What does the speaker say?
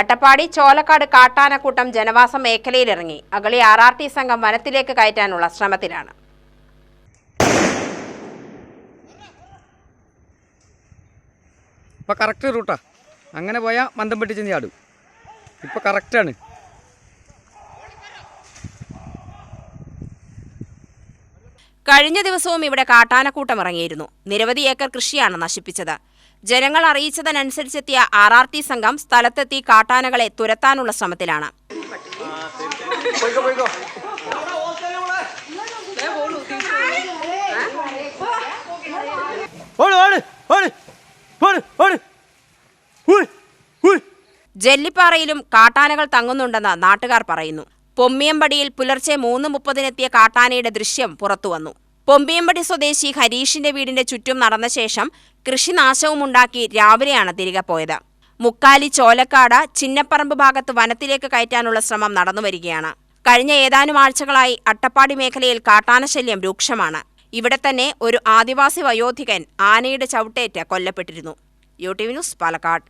അട്ടപ്പാടി ചോലക്കാട് കാട്ടാനക്കൂട്ടം ജനവാസ മേഖലയിലിറങ്ങി. അഗളി ആർ ആർ ടി സംഘം വനത്തിലേക്ക് കയറ്റാനുള്ള ശ്രമത്തിലാണ്. കറക്റ്റ് റൂട്ടാ. അങ്ങനെ പോയാൽ മന്ദം പെട്ടി ചെന്ന് ചാടും ഇപ്പം കറക്റ്റാണ് കഴിഞ്ഞ ദിവസവും ഇവിടെ കാട്ടാനക്കൂട്ടം ഇറങ്ങിയിരുന്നു. നിരവധി ഏക്കർ കൃഷിയാണ് നശിപ്പിച്ചത്. ജനങ്ങൾ അറിയിച്ചതിനനുസരിച്ചെത്തിയ ആർ ആർ ടി സംഘം സ്ഥലത്തെത്തി കാട്ടാനകളെ തുരത്താനുള്ള ശ്രമത്തിലാണ്. ജെല്ലിപ്പാറയിലും കാട്ടാനകൾ തങ്ങുന്നുണ്ടെന്ന് നാട്ടുകാർ പറയുന്നു. പൊമ്മിയമ്പടിയിൽ പുലർച്ചെ മൂന്ന് മുപ്പതിനെത്തിയ കാട്ടാനയുടെ ദൃശ്യം പുറത്തുവന്നു. പൊമ്പിയമ്പടി സ്വദേശി ഹരീഷിന്റെ വീടിന്റെ ചുറ്റും നടന്ന ശേഷം കൃഷിനാശവുമുണ്ടാക്കി രാവിലെയാണ് തിരികെ പോയത്. മുക്കാലി ചോലക്കാട് ചിന്നപ്പറമ്പ് ഭാഗത്ത് വനത്തിലേക്ക് കയറ്റാനുള്ള ശ്രമം നടന്നുവരികയാണ് കഴിഞ്ഞ ഏതാനും ആഴ്ചകളായി അട്ടപ്പാടി മേഖലയിൽ കാട്ടാനശല്യം രൂക്ഷമാണ്. ഇവിടെ തന്നെ ഒരു ആദിവാസി വയോധികൻ ആനയുടെ ചവിട്ടേറ്റ് കൊല്ലപ്പെട്ടിരുന്നു. U T V news Palakkad.